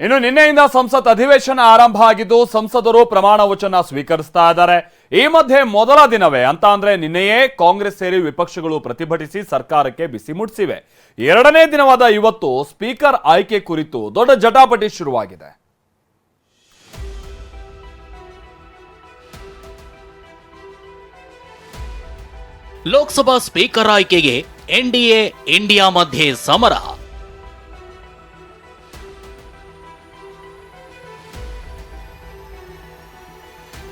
ಇನ್ನು ನಿನ್ನೆಯಿಂದ ಸಂಸತ್ ಅಧಿವೇಶನ ಆರಂಭ ಆಗಿದ್ದು ಸಂಸದರು ಪ್ರಮಾಣ ವಚನ ಸ್ವೀಕರಿಸ್ತಾ ಇದ್ದಾರೆ. ಈ ಮಧ್ಯೆ ಮೊದಲ ದಿನವೇ ಅಂತ ಅಂದ್ರೆ ನಿನ್ನೆಯೇ ಕಾಂಗ್ರೆಸ್ ಸೇರಿ ವಿಪಕ್ಷಗಳು ಪ್ರತಿಭಟಿಸಿ ಸರ್ಕಾರಕ್ಕೆ ಬಿಸಿ ಮುಟ್ಟಿಸಿವೆ ಎರಡನೇ ದಿನವಾದ ಇವತ್ತು ಸ್ಪೀಕರ್ ಆಯ್ಕೆ ಕುರಿತು ದೊಡ್ಡ ಜಟಾಪಟಿ ಶುರುವಾಗಿದೆ. ಲೋಕಸಭಾ ಸ್ಪೀಕರ್ ಆಯ್ಕೆಗೆ ಎನ್ಡಿಎ ಇಂಡಿಯಾ ಮಧ್ಯೆ ಸಮರ.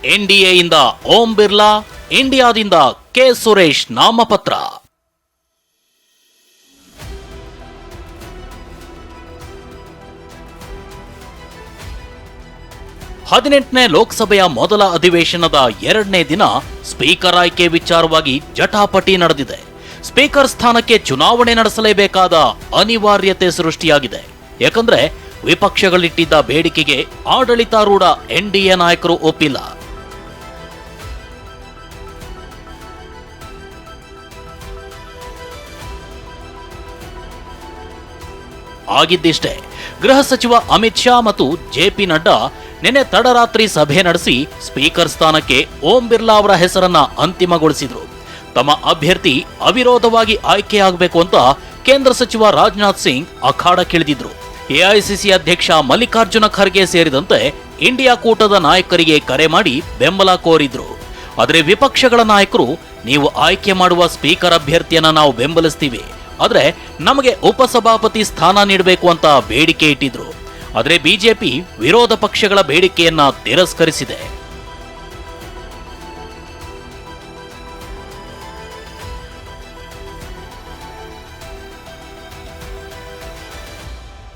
ಎನ್ಡಿಎಯಿಂದ ಓಂ ಬಿರ್ಲಾ, ಇಂಡಿಯಾದಿಂದ ಕೆ ಸುರೇಶ್ ನಾಮಪತ್ರ. ಹದಿನೆಂಟನೇ ಲೋಕಸಭೆಯ ಮೊದಲ ಅಧಿವೇಶನದ ಎರಡನೇ ದಿನ ಸ್ಪೀಕರ್ ಆಯ್ಕೆ ವಿಚಾರವಾಗಿ ಜಟಾಪಟಿ ನಡೆದಿದೆ. ಸ್ಪೀಕರ್ ಸ್ಥಾನಕ್ಕೆ ಚುನಾವಣೆ ನಡೆಸಲೇಬೇಕಾದ ಅನಿವಾರ್ಯತೆ ಸೃಷ್ಟಿಯಾಗಿದೆ. ಯಾಕಂದ್ರೆ ವಿಪಕ್ಷಗಳಿಟ್ಟಿದ್ದ ಬೇಡಿಕೆಗೆ ಆಡಳಿತಾರೂಢ ಎನ್ಡಿಎ ನಾಯಕರು ಒಪ್ಪಿಲ್ಲ. ಆಗಿದ್ದಿಷ್ಟೇ. ಗೃಹ ಸಚಿವ ಅಮಿತ್ ಶಾ ಮತ್ತು ಜೆಪಿ ನಡ್ಡಾ ನಿನ್ನೆ ತಡರಾತ್ರಿ ಸಭೆ ನಡೆಸಿ ಸ್ಪೀಕರ್ ಸ್ಥಾನಕ್ಕೆ ಓಂ ಬಿರ್ಲಾ ಅವರ ಹೆಸರನ್ನ ಅಂತಿಮಗೊಳಿಸಿದ್ರು. ತಮ್ಮ ಅಭ್ಯರ್ಥಿ ಅವಿರೋಧವಾಗಿ ಆಯ್ಕೆಯಾಗಬೇಕು ಅಂತ ಕೇಂದ್ರ ಸಚಿವ ರಾಜನಾಥ್ ಸಿಂಗ್ ಅಖಾಡಕ್ಕಿಳಿದಿದ್ರು ಎಐಸಿಸಿ ಅಧ್ಯಕ್ಷ ಮಲ್ಲಿಕಾರ್ಜುನ ಖರ್ಗೆ ಸೇರಿದಂತೆ ಇಂಡಿಯಾ ಕೂಟದ ನಾಯಕರಿಗೆ ಕರೆ ಮಾಡಿ ಬೆಂಬಲ ಕೋರಿದ್ರು. ಆದರೆ ವಿಪಕ್ಷಗಳ ನಾಯಕರು, ನೀವು ಆಯ್ಕೆ ಮಾಡುವ ಸ್ಪೀಕರ್ ಅಭ್ಯರ್ಥಿಯನ್ನ ನಾವು ಬೆಂಬಲಿಸ್ತೀವಿ. ಆದ್ರೆ ನಮಗೆ ಉಪಸಭಾಪತಿ ಸ್ಥಾನ ನೀಡಬೇಕು ಅಂತ ಬೇಡಿಕೆ ಇಟ್ಟಿದ್ರು. ಆದರೆ ಬಿಜೆಪಿ ವಿರೋಧ ಪಕ್ಷಗಳ ಬೇಡಿಕೆಯನ್ನ ತಿರಸ್ಕರಿಸಿದೆ.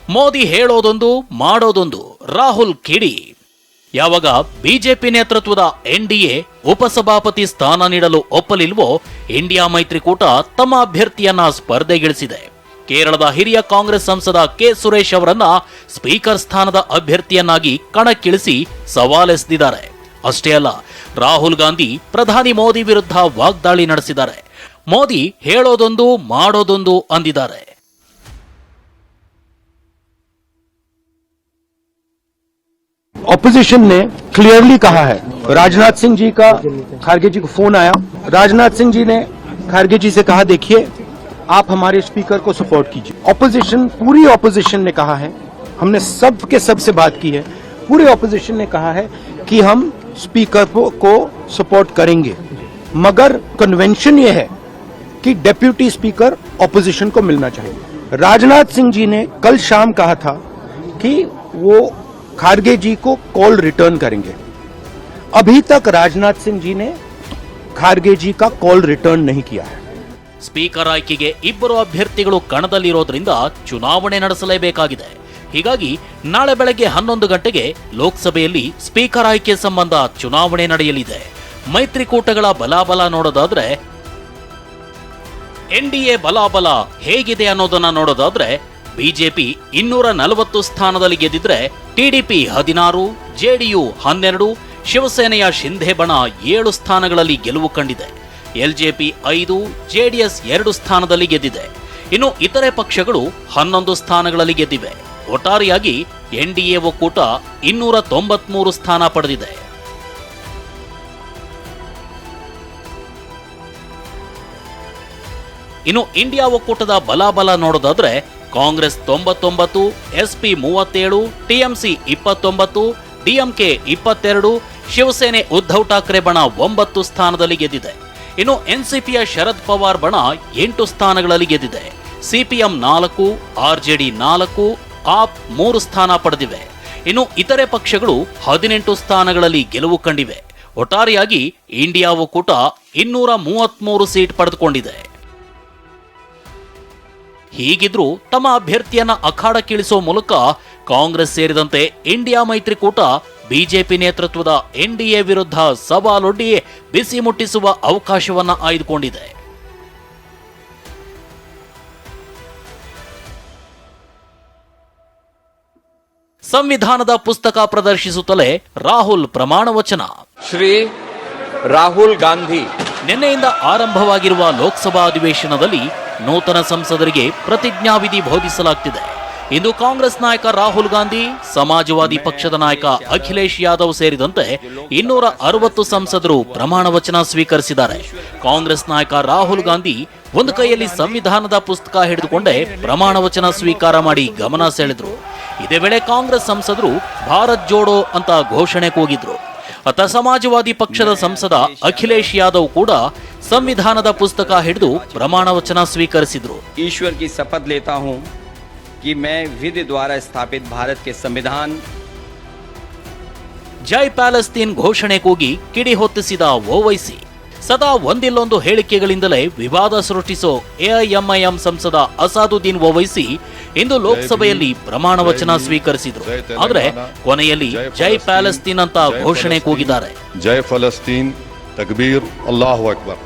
ಮೋದಿ ಹೇಳೋದೊಂದು ಮಾಡೋದೊಂದು. ರಾಹುಲ್ ಕಿಡಿ. ಯಾವಾಗ ಬಿಜೆಪಿ ನೇತೃತ್ವದ ಎನ್ಡಿಎ ಉಪಸಭಾಪತಿ ಸ್ಥಾನ ನೀಡಲು ಒಪ್ಪಲಿಲ್ವೋ, ಇಂಡಿಯಾ ಮೈತ್ರಿಕೂಟ ತಮ್ಮ ಅಭ್ಯರ್ಥಿಯನ್ನ ಸ್ಪರ್ಧೆಗಿಳಿಸಿದೆ. ಕೇರಳದ ಹಿರಿಯ ಕಾಂಗ್ರೆಸ್ ಸಂಸದ ಕೆ. ಸುರೇಶ್ ಅವರನ್ನ ಸ್ಪೀಕರ್ ಸ್ಥಾನದ ಅಭ್ಯರ್ಥಿಯನ್ನಾಗಿ ಕಣಕ್ಕಿಳಿಸಿ ಸವಾಲೆಸೆದಿದ್ದಾರೆ ಅಷ್ಟೇ ಅಲ್ಲ, ರಾಹುಲ್ ಗಾಂಧಿ, ಪ್ರಧಾನಿ ಮೋದಿ ವಿರುದ್ಧ ವಾಗ್ದಾಳಿ ನಡೆಸಿದ್ದಾರೆ. ಮೋದಿ ಹೇಳೋದೊಂದು ಮಾಡೋದೊಂದು ಅಂದಿದ್ದಾರೆ. ऑपोजिशन ने क्लियरली कहा है। राजनाथ सिंह जी का खारगे जी को फ़ोन आया। राजनाथ सिंह जी ने खारगे जी से कहा देखिए आप हमारे स्पीकर को सपोर्ट कीजिए। ऑपोजिशन पूरी ऑपोजिशन ने कहा है। हमने सब के सबसे बात की है। पूरी ऑपोजिशन ने कहा है कि हम स्पीकर को, सपोर्ट करेंगे। मगर कन्वेंशन ये है कि डेप्यूटी स्पीकर ऑपोजिशन को मिलना चाहिए। राजनाथ सिंह जी ने कल शाम कहा था कि वो खारगे जी को कॉल रिटर्न करेंगे अभी तक राजनाथ सिंह जी ने खारगे जी का कॉल रिटर्न नहीं किया है ಸ್ಪೀಕರ್ ಆಯ್ಕೆಗೆ ಇಬ್ಬರು ಅಭ್ಯರ್ಥಿಗಳು ಕಣದಲ್ಲಿರೋದ್ರಿಂದ ಚುನಾವಣೆ ನಡೆಸಲೇಬೇಕಾಗಿದೆ ಹೀಗಾಗಿ ನಾಳೆ ಬೆಳಗ್ಗೆ ಹನ್ನೊಂದು ಗಂಟೆಗೆ ಲೋಕಸಭೆಯಲ್ಲಿ ಸ್ಪೀಕರ್ ಆಯ್ಕೆ ಸಂಬಂಧ ಚುನಾವಣೆ ನಡೆಯಲಿದೆ ಮೈತ್ರಿಕೂಟಗಳ ಬಲಾಬಲ ನೋಡೋದಾದ್ರೆ ಎನ್ಡಿಎ ಬಲಾಬಲ ಹೇಗಿದೆ ಅನ್ನೋದನ್ನ ನೋಡೋದಾದ್ರೆ ಬಿಜೆಪಿ ಇನ್ನೂರ ನಲವತ್ತು ಸ್ಥಾನದಲ್ಲಿ ಗೆದ್ದಿದ್ರೆ ಟಿಡಿಪಿ ಹದಿನಾರು, ಜೆಡಿಯು ಹನ್ನೆರಡು, ಶಿವಸೇನೆಯ ಶಿಂಧೆ ಬಣ ಏಳು ಸ್ಥಾನಗಳಲ್ಲಿ ಗೆಲುವು ಕಂಡಿದೆ. ಎಲ್ಜೆಪಿ ಐದು, ಜೆಡಿಎಸ್ ಎರಡು ಸ್ಥಾನದಲ್ಲಿ ಗೆದ್ದಿದೆ. ಇನ್ನು ಇತರೆ ಪಕ್ಷಗಳು ಹನ್ನೊಂದು ಸ್ಥಾನಗಳಲ್ಲಿ ಗೆದ್ದಿವೆ. ಒಟ್ಟಾರೆಯಾಗಿ ಎನ್ಡಿಎ ಒಕ್ಕೂಟ ಇನ್ನೂರ ತೊಂಬತ್ಮೂರು ಸ್ಥಾನ ಪಡೆದಿದೆ. ಇನ್ನು ಇಂಡಿಯಾ ಒಕ್ಕೂಟದ ಬಲಾಬಲ ನೋಡೋದಾದ್ರೆ ಕಾಂಗ್ರೆಸ್ ತೊಂಬತ್ತೊಂಬತ್ತು, ಎಸ್ಪಿ ಮೂವತ್ತೇಳು, ಟಿಎಂಸಿ ಇಪ್ಪತ್ತೊಂಬತ್ತು, ಡಿಎಂಕೆ ಇಪ್ಪತ್ತೆರಡು, ಶಿವಸೇನೆ ಉದ್ಧವ್ ಠಾಕ್ರೆ ಬಣ ಒಂಬತ್ತು ಸ್ಥಾನದಲ್ಲಿ ಗೆದ್ದಿದೆ. ಇನ್ನು ಎನ್ಸಿಪಿಯ ಶರದ್ ಪವಾರ್ ಬಣ ಎಂಟು ಸ್ಥಾನಗಳಲ್ಲಿ ಗೆದ್ದಿದೆ. ಸಿಪಿಎಂ ನಾಲ್ಕು, ಆರ್ಜೆಡಿ ನಾಲ್ಕು, ಆಪ್ ಮೂರು ಸ್ಥಾನ ಪಡೆದಿವೆ. ಇನ್ನು ಇತರೆ ಪಕ್ಷಗಳು ಹದಿನೆಂಟು ಸ್ಥಾನಗಳಲ್ಲಿ ಗೆಲುವು ಕಂಡಿವೆ. ಒಟ್ಟಾರೆಯಾಗಿ ಇಂಡಿಯಾ ಒಕ್ಕೂಟ ಇನ್ನೂರ ಮೂವತ್ಮೂರು ಸೀಟ್ ಪಡೆದುಕೊಂಡಿದೆ. ಹೀಗಿದ್ರೂ ತಮ್ಮ ಅಭ್ಯರ್ಥಿಯನ್ನ ಅಖಾಡಕ್ಕಿಳಿಸುವ ಮೂಲಕ ಕಾಂಗ್ರೆಸ್ ಸೇರಿದಂತೆ ಇಂಡಿಯಾ ಮೈತ್ರಿಕೂಟ ಬಿಜೆಪಿ ನೇತೃತ್ವದ ಎನ್ಡಿಎ ವಿರುದ್ಧ ಸವಾಲೊಡ್ಡಿ ಬಿಸಿ ಮುಟ್ಟಿಸುವ ಅವಕಾಶವನ್ನ ಆಯ್ದುಕೊಂಡಿದೆ. ಸಂವಿಧಾನದ ಪುಸ್ತಕ ಪ್ರದರ್ಶಿಸುತ್ತಲೇ ರಾಹುಲ್ ಪ್ರಮಾಣ ವಚನ. ಶ್ರೀ ರಾಹುಲ್ ಗಾಂಧಿ. ನಿನ್ನೆಯಿಂದ ಆರಂಭವಾಗಿರುವ ಲೋಕಸಭಾ ಅಧಿವೇಶನದಲ್ಲಿ ನೂತನ ಸಂಸದರಿಗೆ ಪ್ರತಿಜ್ಞಾವಿಧಿ ಬೋಧಿಸಲಾಗ್ತಿದೆ. ಇಂದು ಕಾಂಗ್ರೆಸ್ ನಾಯಕ ರಾಹುಲ್ ಗಾಂಧಿ, ಸಮಾಜವಾದಿ ಪಕ್ಷದ ನಾಯಕ ಅಖಿಲೇಶ್ ಯಾದವ್ ಸೇರಿದಂತೆ ಇನ್ನೂರ ಅರವತ್ತು ಸಂಸದರು ಪ್ರಮಾಣ ವಚನ ಸ್ವೀಕರಿಸಿದ್ದಾರೆ. ಕಾಂಗ್ರೆಸ್ ನಾಯಕ ರಾಹುಲ್ ಗಾಂಧಿ ಒಂದು ಕೈಯಲ್ಲಿ ಸಂವಿಧಾನದ ಪುಸ್ತಕ ಹಿಡಿದುಕೊಂಡೇ ಪ್ರಮಾಣ ವಚನ ಸ್ವೀಕಾರ ಮಾಡಿ ಗಮನ ಸೆಳೆದ್ರು. ಇದೇ ವೇಳೆ ಕಾಂಗ್ರೆಸ್ ಸಂಸದರು ಭಾರತ್ ಜೋಡೋ ಅಂತ ಘೋಷಣೆ ಕೂಗಿದ್ರು. ಅತ ಸಮಾಜವಾದಿ ಪಕ್ಷದ ಸಂಸದ ಅಖಿಲೇಶ್ ಯಾದವ್ ಕೂಡ ಸಂವಿಧಾನದ ಪುಸ್ತಕ ಹಿಡಿದು ಪ್ರಮಾಣ ವಚನ ಸ್ವೀಕರಿಸಿದ್ರು ईश्वर की शपथ लेता हूं कि मैं विधि द्वारा स्थापित भारत के संविधान ಜೈ ಪ್ಯಾಲೆಸ್ತೀನ್ ಘೋಷಣೆ ಕೂಗಿ ಕಿಡಿ ಹೊತ್ತಿಸಿದ ಓವೈಸಿ ಸದಾ ಒಂದಿಲ್ಲೊಂದು ಹೇಳಿಕೆಗಳಿಂದಲೇ ವಿವಾದ ಸೃಷ್ಟಿಸೋ ಎಐಎಂಐಎಂ ಸಂಸದ ಅಸಾದುದ್ದೀನ್ ಓವೈಸಿ ಇಂದು ಲೋಕಸಭೆಯಲ್ಲಿ ಪ್ರಮಾಣ ವಚನ ಸ್ವೀಕರಿಸಿದರು. ಆದರೆ ಕೊನೆಯಲ್ಲಿ ಜೈ ಪ್ಯಾಲೆಸ್ತೀನ್ ಅಂತ ಘೋಷಣೆ ಕೂಗಿದ್ದಾರೆ. ಜೈ ಫಲಸ್ತೀನ್ ತಕ್ಬೀರ್ ಅಲ್ಲಾಹು ಅಕ್ಬರ್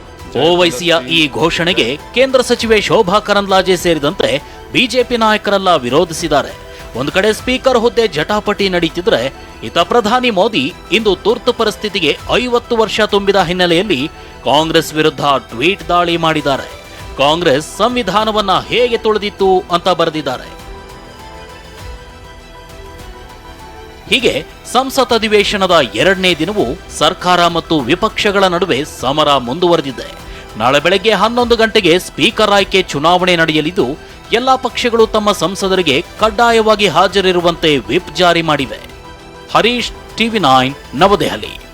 ಓವೈಸಿಯ ಈ ಘೋಷಣೆಗೆ ಕೇಂದ್ರ ಸಚಿವೆ ಶೋಭಾ ಕರಂದ್ಲಾಜೆ ಸೇರಿದಂತೆ ಬಿಜೆಪಿ ನಾಯಕರೆಲ್ಲ ವಿರೋಧಿಸಿದ್ದಾರೆ. ಒಂದು ಕಡೆ ಸ್ಪೀಕರ್ ಹುದ್ದೆ ಜಟಾಪಟಿ ನಡೀತಿದ್ರೆ ಇತ ಪ್ರಧಾನಿ ಮೋದಿ ಇಂದು ತುರ್ತು ಪರಿಸ್ಥಿತಿಗೆ ಐವತ್ತು ವರ್ಷ ತುಂಬಿದ ಹಿನ್ನೆಲೆಯಲ್ಲಿ ಕಾಂಗ್ರೆಸ್ ವಿರುದ್ಧ ಟ್ವೀಟ್ ದಾಳಿ ಮಾಡಿದ್ದಾರೆ. ಕಾಂಗ್ರೆಸ್ ಸಂವಿಧಾನವನ್ನ ಹೇಗೆ ತುಳಿದಿತ್ತು ಅಂತ ಬರೆದಿದ್ದಾರೆ. ಹೀಗೆ ಸಂಸತ್ ಅಧಿವೇಶನದ ಎರಡನೇ ದಿನವೂ ಸರ್ಕಾರ ಮತ್ತು ವಿಪಕ್ಷಗಳ ನಡುವೆ ಸಮರ ಮುಂದುವರೆದಿದೆ. ನಾಳೆ ಬೆಳಗ್ಗೆ ಹನ್ನೊಂದು ಗಂಟೆಗೆ ಸ್ಪೀಕರ್ ಆಯ್ಕೆ ಚುನಾವಣೆ ನಡೆಯಲಿದ್ದು ಎಲ್ಲಾ ಪಕ್ಷಗಳು ತಮ್ಮ ಸಂಸದರಿಗೆ ಕಡ್ಡಾಯವಾಗಿ ಹಾಜರಿರುವಂತೆ ವಿಪ್ ಜಾರಿ ಮಾಡಿವೆ. Harish TV nine Navadehali.